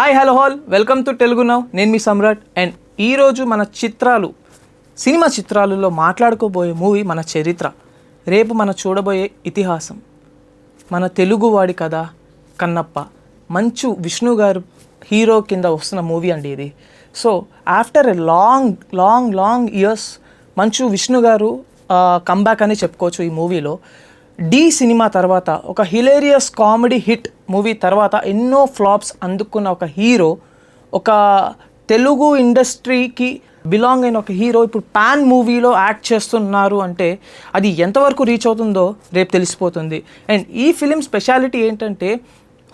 Hi hello all welcome to Telugu now నేను మీ సమ్రాట్. And ఈరోజు మన చిత్రాలు సినిమా చిత్రాలలో మాట్లాడుకోబోయే మూవీ మన చరిత్ర. రేపు మన చూడబోయే ఇతిహాసం. మన తెలుగువాడి కథ కన్నప్ప. మంచు విష్ణు గారు హీరో కింద వస్తున్న మూవీ అండి ఇది. So after a long long long years Manchu Vishnu గారు కంబ్యాక్ అని చెప్పుకోవచ్చు ఈ మూవీలో. డి సినిమా తర్వాత ఒక హిలేరియస్ కామెడీ హిట్ మూవీ తర్వాత ఎన్నో ఫ్లాప్స్ అందుకున్న ఒక హీరో ఒక తెలుగు ఇండస్ట్రీకి బిలాంగ్ అయిన ఒక హీరో ఇప్పుడు పాన్ మూవీలో యాక్ట్ చేస్తున్నారు అంటే అది ఎంతవరకు రీచ్ అవుతుందో రేపు తెలిసిపోతుంది. అండ్ ఈ ఫిలిం స్పెషాలిటీ ఏంటంటే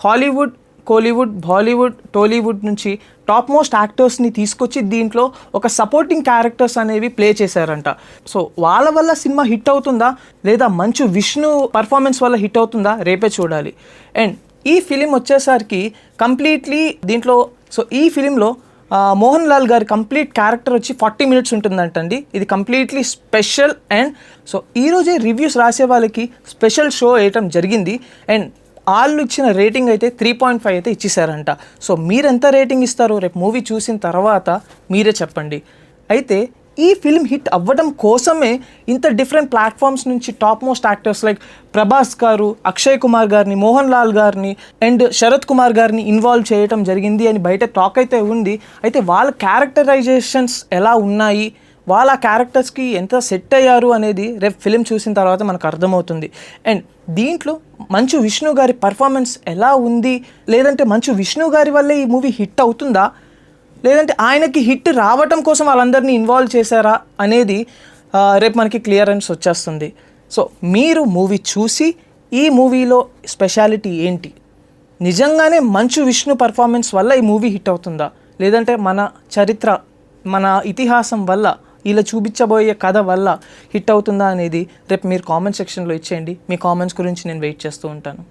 హాలీవుడ్ కోలీవుడ్ బాలీవుడ్ టోలీవుడ్ నుంచి టాప్ మోస్ట్ యాక్టర్స్ని తీసుకొచ్చి దీంట్లో ఒక సపోర్టింగ్ క్యారెక్టర్స్ అనేవి ప్లే చేశారంట. సో వాళ్ళ వల్ల సినిమా హిట్ అవుతుందా లేదా మంచు విష్ణు పర్ఫార్మెన్స్ వల్ల హిట్ అవుతుందా రేపే చూడాలి. అండ్ ఈ ఫిలిం వచ్చేసరికి కంప్లీట్లీ దీంట్లో సో ఈ ఫిలింలో మోహన్ లాల్ గారి కంప్లీట్ క్యారెక్టర్ వచ్చి ఫార్టీ మినిట్స్ ఉంటుందంటండి. ఇది కంప్లీట్లీ స్పెషల్ అండ్ సో ఈరోజే రివ్యూస్ రాసే వాళ్ళకి స్పెషల్ షో వేయటం జరిగింది. అండ్ వాళ్ళు ఇచ్చిన రేటింగ్ అయితే త్రీ పాయింట్ ఫైవ్ అయితే ఇచ్చేసారంట. సో మీరు ఎంత రేటింగ్ ఇస్తారో రేపు మూవీ చూసిన తర్వాత మీరే చెప్పండి. అయితే ఈ ఫిల్మ్ హిట్ అవ్వడం కోసమే ఇంత డిఫరెంట్ ప్లాట్ఫామ్స్ నుంచి top most actors like Prabhas గారు అక్షయ్ కుమార్ గారిని మోహన్ లాల్ గారిని అండ్ శరత్ కుమార్ గారిని ఇన్వాల్వ్ చేయడం జరిగింది అని బయట టాక్ అయితే ఉంది. అయితే వాళ్ళ క్యారెక్టరైజేషన్స్ ఎలా ఉన్నాయి? వాళ్ళ క్యారెక్టర్స్కి ఎంత సెట్ అయ్యారు అనేది రేపు ఫిలిం చూసిన తర్వాత మనకు అర్థమవుతుంది. అండ్ దీంట్లో మంచు విష్ణు గారి పర్ఫార్మెన్స్ ఎలా ఉంది? లేదంటే మంచు విష్ణు గారి వల్లే ఈ మూవీ హిట్ అవుతుందా? లేదంటే ఆయనకి హిట్ రావటం కోసం వాళ్ళందరినీ ఇన్వాల్వ్ చేశారా అనేది రేపు మనకి క్లియరెన్స్ వచ్చేస్తుంది. సో మీరు మూవీ చూసి ఈ మూవీలో స్పెషాలిటీ ఏంటి? నిజంగానే మంచు విష్ణు పర్ఫార్మెన్స్ వల్ల ఈ మూవీ హిట్ అవుతుందా? లేదంటే మన చరిత్ర మన ఇతిహాసం వల్ల ఇలా చూపించబోయే కథ వల్ల హిట్ అవుతుందా అనేది రేపు మీరు కామెంట్ సెక్షన్లో ఇచ్చేయండి. మీ కామెంట్స్ గురించి నేను వెయిట్ చేస్తూ ఉంటాను.